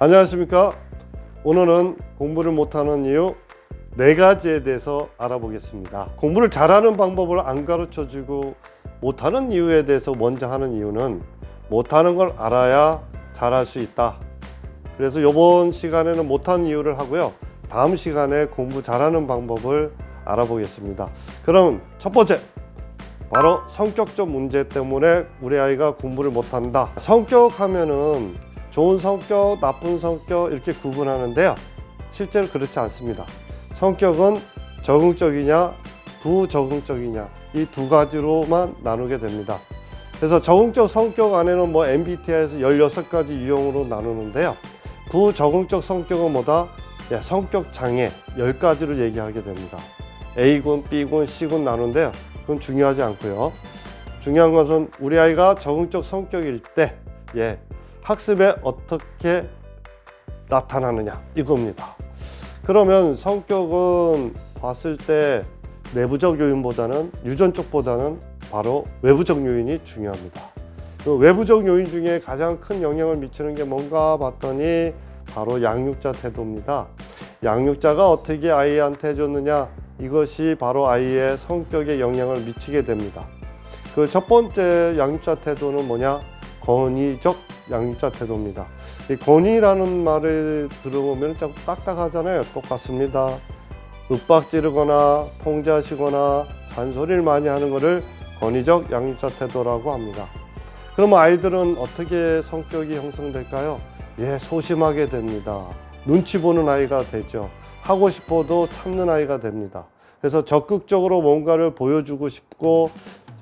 안녕하십니까? 오늘은 공부를 못하는 이유 네 가지에 대해서 알아보겠습니다. 공부를 잘하는 방법을 안 가르쳐 주고 못하는 이유에 대해서 먼저 하는 이유는 못하는 걸 알아야 잘할 수 있다. 그래서 이번 시간에는 못하는 이유를 하고요. 다음 시간에 공부 잘하는 방법을 알아보겠습니다. 그럼 첫 번째 바로 성격적 문제 때문에 우리 아이가 공부를 못한다. 성격 하면은 좋은 성격, 나쁜 성격 이렇게 구분하는데요. 실제로 그렇지 않습니다. 성격은 적응적이냐, 부적응적이냐 이 두 가지로만 나누게 됩니다. 그래서 적응적 성격 안에는 뭐 MBTI에서 16가지 유형으로 나누는데요. 부적응적 성격은 뭐다? 예, 성격 장애 10가지를 얘기하게 됩니다. A군, B군, C군 나누는데요. 그건 중요하지 않고요. 중요한 것은 우리 아이가 적응적 성격일 때 예, 학습에 어떻게 나타나느냐 이겁니다. 그러면 성격은 봤을 때 내부적 요인보다는 유전적보다는 바로 외부적 요인이 중요합니다. 그 외부적 요인 중에 가장 큰 영향을 미치는 게 뭔가 봤더니 바로 양육자 태도입니다. 양육자가 어떻게 아이한테 해줬느냐 이것이 바로 아이의 성격에 영향을 미치게 됩니다. 그 첫 번째 양육자 태도는 뭐냐? 권위적 양육자 태도입니다. 이 권위라는 말을 들어보면 좀 딱딱하잖아요. 똑같습니다. 윽박 지르거나 통제하시거나 잔소리를 많이 하는 것을 권위적 양육자 태도라고 합니다. 그럼 아이들은 어떻게 성격이 형성될까요? 예, 소심하게 됩니다. 눈치 보는 아이가 되죠. 하고 싶어도 참는 아이가 됩니다. 그래서 적극적으로 뭔가를 보여주고 싶고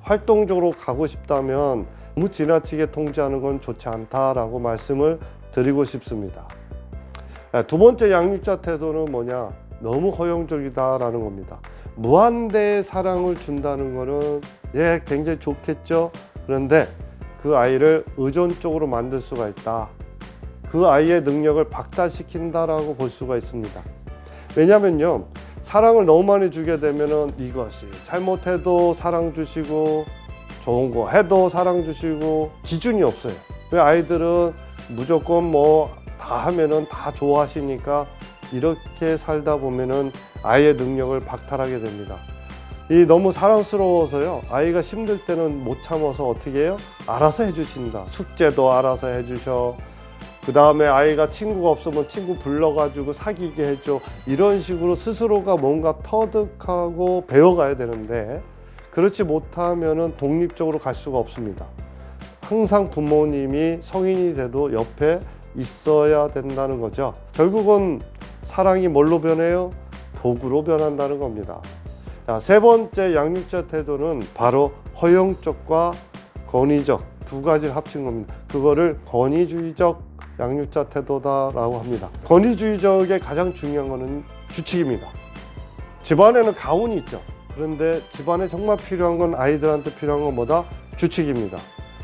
활동적으로 가고 싶다면 너무 지나치게 통제하는 건 좋지 않다라고 말씀을 드리고 싶습니다. 아, 두 번째 양육자 태도는 뭐냐? 너무 허용적이다라는 겁니다. 무한대의 사랑을 준다는 거는 예, 굉장히 좋겠죠. 그런데 그 아이를 의존적으로 만들 수가 있다. 그 아이의 능력을 박탈시킨다라고 볼 수가 있습니다. 왜냐면요. 사랑을 너무 많이 주게 되면은 이것이 잘못해도 사랑 주시고 좋은 거 해도 사랑 주시고 기준이 없어요. 그 아이들은 무조건 뭐 다 하면은 다 좋아하시니까 이렇게 살다 보면은 아이의 능력을 박탈하게 됩니다. 이 너무 사랑스러워서요. 아이가 힘들 때는 못 참아서 어떻게 해요? 알아서 해주신다. 숙제도 알아서 해주셔. 그 다음에 아이가 친구가 없으면 친구 불러가지고 사귀게 해줘. 이런 식으로 스스로가 뭔가 터득하고 배워가야 되는데 그렇지 못하면은 독립적으로 갈 수가 없습니다. 항상 부모님이 성인이 돼도 옆에 있어야 된다는 거죠. 결국은 사랑이 뭘로 변해요? 도구로 변한다는 겁니다. 자, 세 번째 양육자 태도는 바로 허용적과 권위적 두 가지를 합친 겁니다. 그거를 권위주의적 양육자 태도다라고 합니다. 권위주의적의 가장 중요한 거는 규칙입니다. 집안에는 가훈이 있죠. 그런데 집안에 정말 필요한 건 아이들한테 필요한 건 뭐다? 규칙입니다.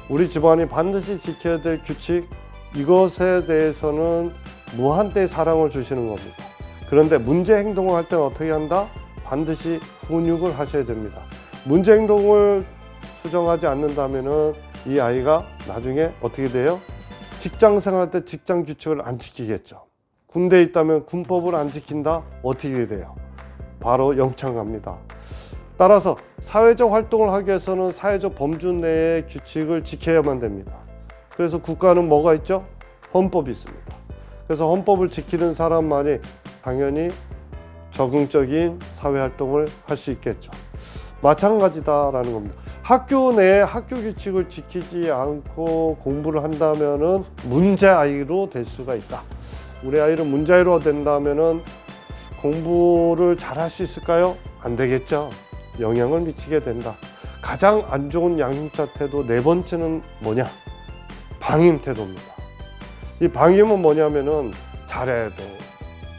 우리 집안이 반드시 지켜야 될 규칙 이것에 대해서는 무한대 사랑을 주시는 겁니다. 그런데 문제 행동을 할 때는 어떻게 한다? 반드시 훈육을 하셔야 됩니다. 문제 행동을 수정하지 않는다면은 이 아이가 나중에 어떻게 돼요? 직장 생활 때 직장 규칙을 안 지키겠죠. 군대에 있다면 군법을 안 지킨다? 어떻게 돼요? 바로 영창 갑니다. 따라서 사회적 활동을 하기 위해서는 사회적 범주 내의 규칙을 지켜야만 됩니다. 그래서 국가는 뭐가 있죠? 헌법이 있습니다. 그래서 헌법을 지키는 사람만이 당연히 적응적인 사회 활동을 할 수 있겠죠. 마찬가지다라는 겁니다. 학교 내에 학교 규칙을 지키지 않고 공부를 한다면은 문제 아이로 될 수가 있다. 우리 아이는 문제 아이로 된다면은 공부를 잘할 수 있을까요? 안 되겠죠. 영향을 미치게 된다. 가장 안 좋은 양육자 태도 네 번째는 뭐냐? 방임 태도입니다. 이 방임은 뭐냐면은 잘해도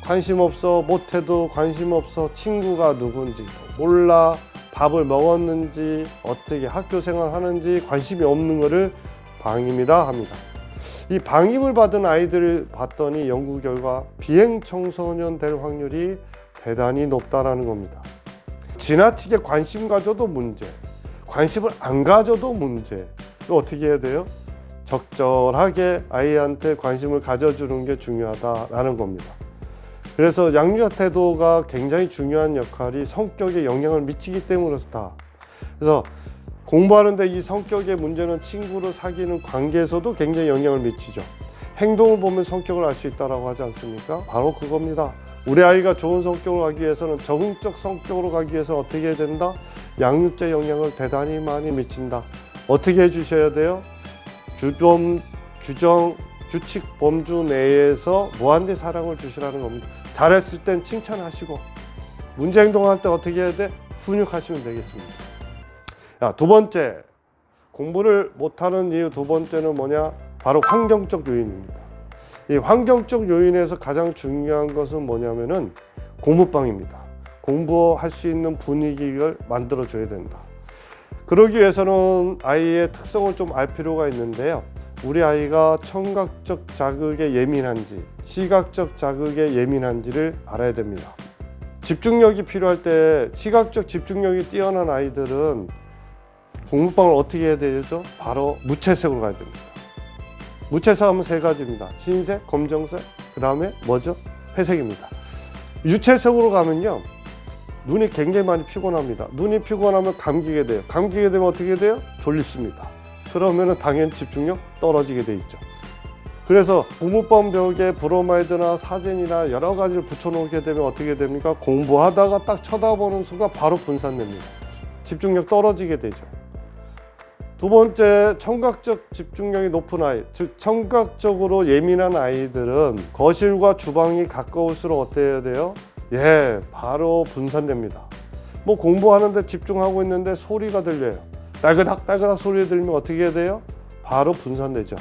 관심 없어 못해도 관심 없어 친구가 누군지도 몰라 밥을 먹었는지 어떻게 학교 생활하는지 관심이 없는 것을 방임이다 합니다. 이 방임을 받은 아이들을 봤더니 연구 결과 비행 청소년 될 확률이 대단히 높다라는 겁니다. 지나치게 관심 가져도 문제, 관심을 안 가져도 문제. 또 어떻게 해야 돼요? 적절하게 아이한테 관심을 가져주는 게 중요하다라는 겁니다. 그래서 양육 태도가 굉장히 중요한 역할이 성격에 영향을 미치기 때문이다. 그래서 공부하는데 이 성격의 문제는 친구를 사귀는 관계에서도 굉장히 영향을 미치죠. 행동을 보면 성격을 알 수 있다라고 하지 않습니까? 바로 그겁니다. 우리 아이가 좋은 성격으로 가기 위해서는 적응적 성격으로 가기 위해서는 어떻게 해야 된다? 양육자 영향을 대단히 많이 미친다. 어떻게 해주셔야 돼요? 주점, 규정, 규칙 범주 내에서 무한대 사랑을 주시라는 겁니다. 잘했을 땐 칭찬하시고 문제 행동할 때 어떻게 해야 돼? 훈육하시면 되겠습니다. 야, 두 번째 공부를 못하는 이유 두 번째는 뭐냐? 바로 환경적 요인입니다. 이 환경적 요인에서 가장 중요한 것은 뭐냐면은 공부방입니다. 공부할 수 있는 분위기를 만들어 줘야 된다. 그러기 위해서는 아이의 특성을 좀 알 필요가 있는데요. 우리 아이가 청각적 자극에 예민한지, 시각적 자극에 예민한지를 알아야 됩니다. 집중력이 필요할 때 시각적 집중력이 뛰어난 아이들은 공부방을 어떻게 해야 되죠? 바로 무채색으로 가야 됩니다. 하면 세 가지입니다. 흰색, 검정색, 그 다음에 뭐죠? 회색입니다. 유채색으로 가면요. 눈이 굉장히 많이 피곤합니다. 눈이 피곤하면 감기게 돼요. 감기게 되면 어떻게 돼요? 졸립습니다. 그러면 당연히 집중력 떨어지게 돼 있죠. 그래서 공부법 벽에 브로마이드나 사진이나 여러 가지를 붙여놓게 되면 어떻게 됩니까? 공부하다가 딱 쳐다보는 순간 바로 분산됩니다. 집중력 떨어지게 되죠. 두 번째, 청각적 집중력이 높은 아이, 즉 청각적으로 예민한 아이들은 거실과 주방이 가까울수록 해야 돼요? 예, 바로 분산됩니다. 뭐 공부하는데 집중하고 있는데 소리가 들려요. 딸그닥 딸그닥 소리 들리면 어떻게 해야 돼요? 바로 분산되죠.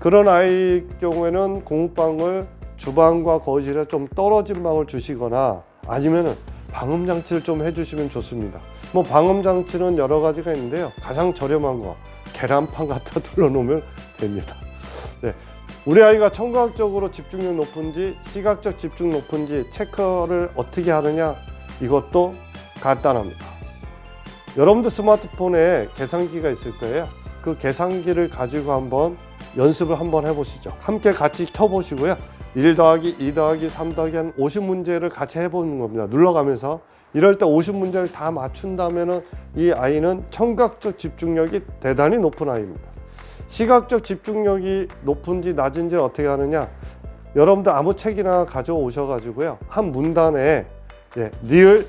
그런 아이 경우에는 공부방을 주방과 거실에 좀 떨어진 방을 주시거나 아니면은 방음 장치를 좀 해주시면 좋습니다. 뭐 방음 장치는 여러 가지가 있는데요. 가장 저렴한 거 계란판 갖다 둘러놓으면 됩니다. 네. 우리 아이가 청각적으로 집중력 높은지 시각적 집중 높은지 체크를 어떻게 하느냐 이것도 간단합니다. 여러분들 스마트폰에 계산기가 있을 거예요. 그 계산기를 가지고 한번 연습을 한번 해보시죠. 함께 같이 켜보시고요. 1 더하기 2 더하기 3 더하기 한 50문제를 같이 해보는 겁니다. 눌러가면서 이럴 때 50문제를 다 맞춘다면 이 아이는 청각적 집중력이 대단히 높은 아이입니다. 시각적 집중력이 높은지 낮은지를 어떻게 하느냐? 여러분들 아무 책이나 가져오셔가지고요. 한 문단에 예, 니을,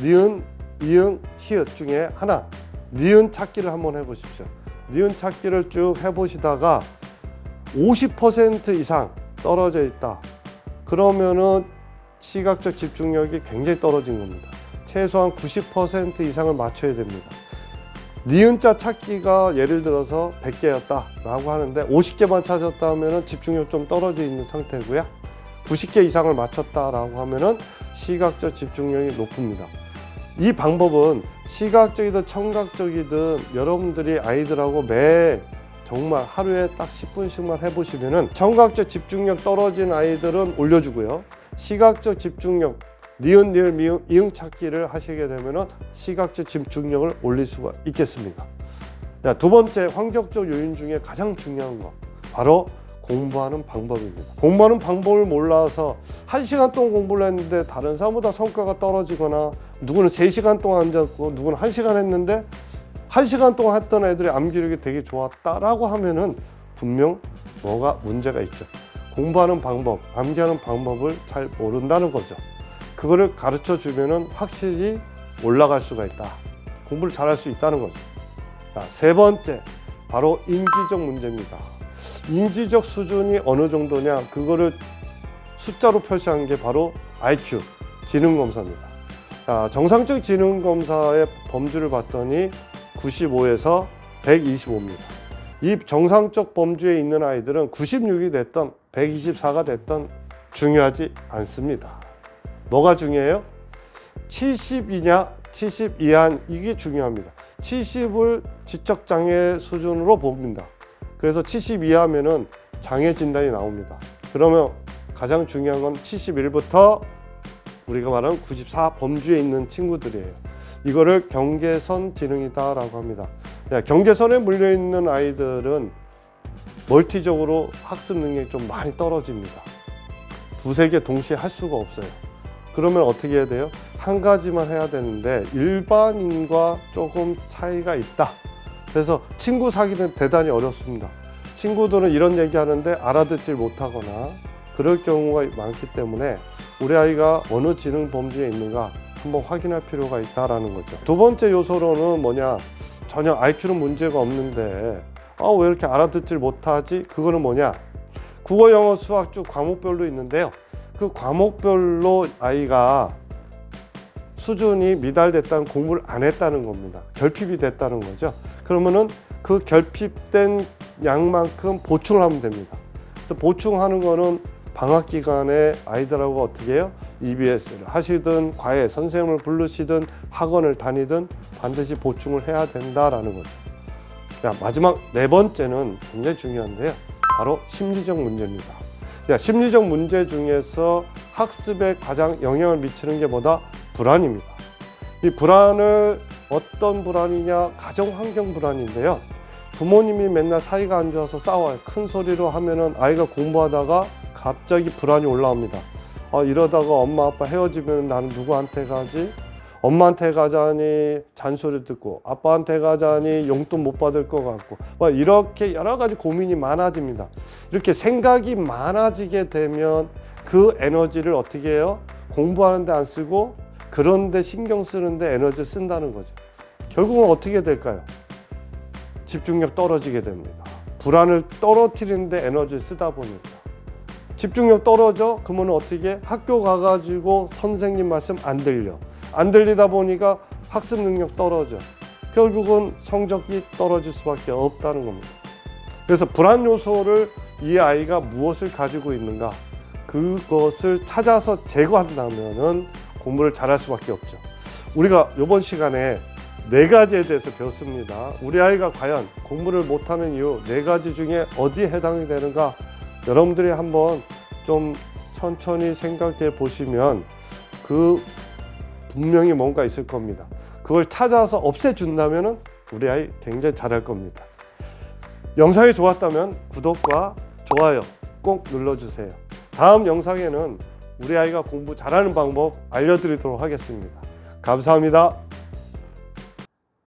니은, 이응, 히읗 중에 하나 니은 찾기를 한번 해보십시오. 니은 찾기를 쭉 해보시다가 50% 이상 떨어져 있다. 그러면은 시각적 집중력이 굉장히 떨어진 겁니다. 최소한 90% 이상을 맞춰야 됩니다. 니은자 찾기가 예를 들어서 100개였다 라고 하는데 50개만 찾았다 하면은 집중력 좀 떨어져 있는 상태고요. 90개 이상을 맞췄다 라고 하면은 시각적 집중력이 높습니다. 이 방법은 시각적이든 청각적이든 여러분들이 아이들하고 매 정말 하루에 딱 10분씩만 해보시면은 청각적 집중력 떨어진 아이들은 올려주고요. 시각적 집중력 니은 니을 미응 이응 찾기를 하시게 되면은 시각적 집중력을 올릴 수가 있겠습니다. 자, 두 번째 환경적 요인 중에 가장 중요한 거 바로 공부하는 방법입니다. 공부하는 방법을 몰라서 한 시간 동안 공부를 했는데 다른 사람보다 성과가 떨어지거나 누구는 세 시간 동안 앉았고 누구는 한 시간 했는데 한 시간 동안 했던 애들의 암기력이 되게 좋았다라고 하면은 분명 뭐가 문제가 있죠. 공부하는 방법, 암기하는 방법을 잘 모른다는 거죠. 그거를 가르쳐 주면은 확실히 올라갈 수가 있다. 공부를 잘할 수 있다는 거죠. 자, 세 번째, 바로 인지적 문제입니다. 인지적 수준이 어느 정도냐, 그거를 숫자로 표시한 게 바로 IQ, 지능검사입니다. 자, 정상적 지능검사의 범주를 봤더니 95에서 125입니다. 이 정상적 범주에 있는 아이들은 96이 됐던 124가 됐던 중요하지 않습니다. 뭐가 중요해요? 70이냐 70 이하 이게 중요합니다. 70을 지적 장애 수준으로 봅니다. 그래서 70 이하면은 장애 진단이 나옵니다. 그러면 가장 중요한 건 71부터 우리가 말하는 94 범주에 있는 친구들이에요. 이거를 경계선 지능이다라고 합니다. 야, 경계선에 물려 있는 아이들은 멀티적으로 학습 능력이 좀 많이 떨어집니다. 두세 개 동시에 할 수가 없어요. 그러면 어떻게 해야 돼요? 한 가지만 해야 되는데 일반인과 조금 차이가 있다. 그래서 친구 사귀는 대단히 어렵습니다. 친구들은 이런 얘기 하는데 알아듣질 못하거나 그럴 경우가 많기 때문에 우리 아이가 어느 지능 범주에 있는가 한번 확인할 필요가 있다라는 거죠. 두 번째 요소로는 뭐냐? 전혀 IQ는 문제가 없는데 아, 왜 이렇게 알아듣질 못하지? 그거는 뭐냐? 국어, 영어, 수학 쭉 과목별로 있는데요. 그 과목별로 아이가 수준이 미달됐다는 공부를 안 했다는 겁니다. 결핍이 됐다는 거죠. 그러면은 그 결핍된 양만큼 보충을 하면 됩니다. 그래서 보충하는 거는 방학 기간에 아이들하고 어떻게 해요? EBS를 하시든 과외 선생님을 부르시든 학원을 다니든 반드시 보충을 해야 된다라는 거죠. 자, 마지막 네 번째는 굉장히 중요한데요. 바로 심리적 문제입니다. 자, 심리적 문제 중에서 학습에 가장 영향을 미치는 게 뭐다? 불안입니다. 이 불안을 어떤 불안이냐? 가정 환경 불안인데요. 부모님이 맨날 사이가 안 좋아서 싸워요. 큰 소리로 하면은 아이가 공부하다가 갑자기 불안이 올라옵니다. 아, 이러다가 엄마 아빠 헤어지면 나는 누구한테 가지? 엄마한테 가자니 잔소리 듣고 아빠한테 가자니 용돈 못 받을 것 같고 막 이렇게 여러 가지 고민이 많아집니다. 이렇게 생각이 많아지게 되면 그 에너지를 어떻게 해요? 공부하는데 안 쓰고 그런데 신경 쓰는데 에너지를 쓴다는 거죠. 결국은 어떻게 될까요? 집중력 떨어지게 됩니다. 불안을 떨어뜨리는데 에너지를 쓰다 보니까 집중력 떨어져 그러면 어떻게 해? 학교 가가지고 선생님 말씀 안 들려 안 들리다 보니까 학습 능력 떨어져 결국은 성적이 떨어질 수밖에 없다는 겁니다. 그래서 불안 요소를 이 아이가 무엇을 가지고 있는가 그것을 찾아서 제거한다면은 공부를 잘할 수밖에 없죠. 우리가 이번 시간에 네 가지에 대해서 배웠습니다. 우리 아이가 과연 공부를 못하는 이유 네 가지 중에 어디에 해당이 되는가 여러분들이 한번 좀 천천히 생각해 보시면 그 분명히 뭔가 있을 겁니다. 그걸 찾아서 없애준다면 우리 아이 굉장히 잘할 겁니다. 영상이 좋았다면 구독과 좋아요 꼭 눌러주세요. 다음 영상에는 우리 아이가 공부 잘하는 방법 알려드리도록 하겠습니다. 감사합니다.